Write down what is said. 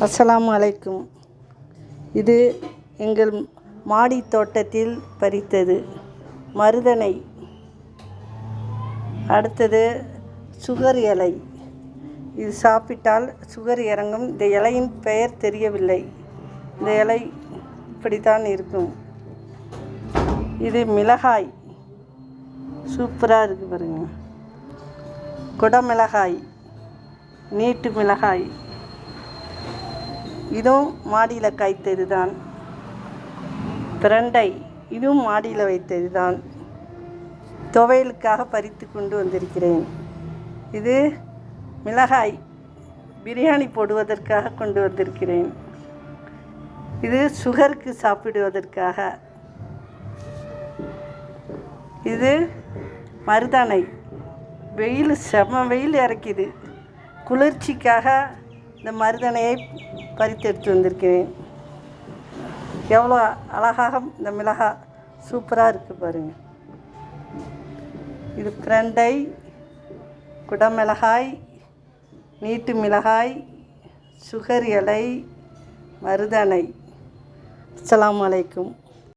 அஸ்ஸலாமு அலைக்கும். இது எங்கள் மாடி தோட்டத்தில் பறித்தது. மருதனை. அடுத்தது சுகர் இலை. இது சாப்பிட்டால் சுகர் இறங்கும். இந்த இலையின் பெயர் தெரியவில்லை. இந்த இலை இப்படித்தான் இருக்கும். இது மிளகாய். சூப்பராக இருக்குது பாருங்க. குடமிளகாய். நீட்டு மிளகாய். இதுவும் மாடியில் காய்த்தது தான் பிரண்டை இதுவும் மாடியில் வைத்தது தான் துவையலுக்காக பறித்து கொண்டு வந்திருக்கிறேன். இது மிளகாய் பிரியாணி போடுவதற்காக கொண்டு வந்திருக்கிறேன். இது சுகருக்கு சாப்பிடுவதற்காக. இது மருதாணை. வெயில் செம வெயில் இறக்கிது. குளிர்ச்சிக்காக இந்த மருதனையை பறித்தெடுத்து வந்திருக்கிறேன். எவ்வளோ அழகாக இந்த மிளகாய் சூப்பராக இருக்குது பாருங்கள் இது பிரண்டை குடமிளகாய் நீட்டு மிளகாய் சுகர் இலை மருதனை. அஸ்ஸலாமு அலைக்கும்.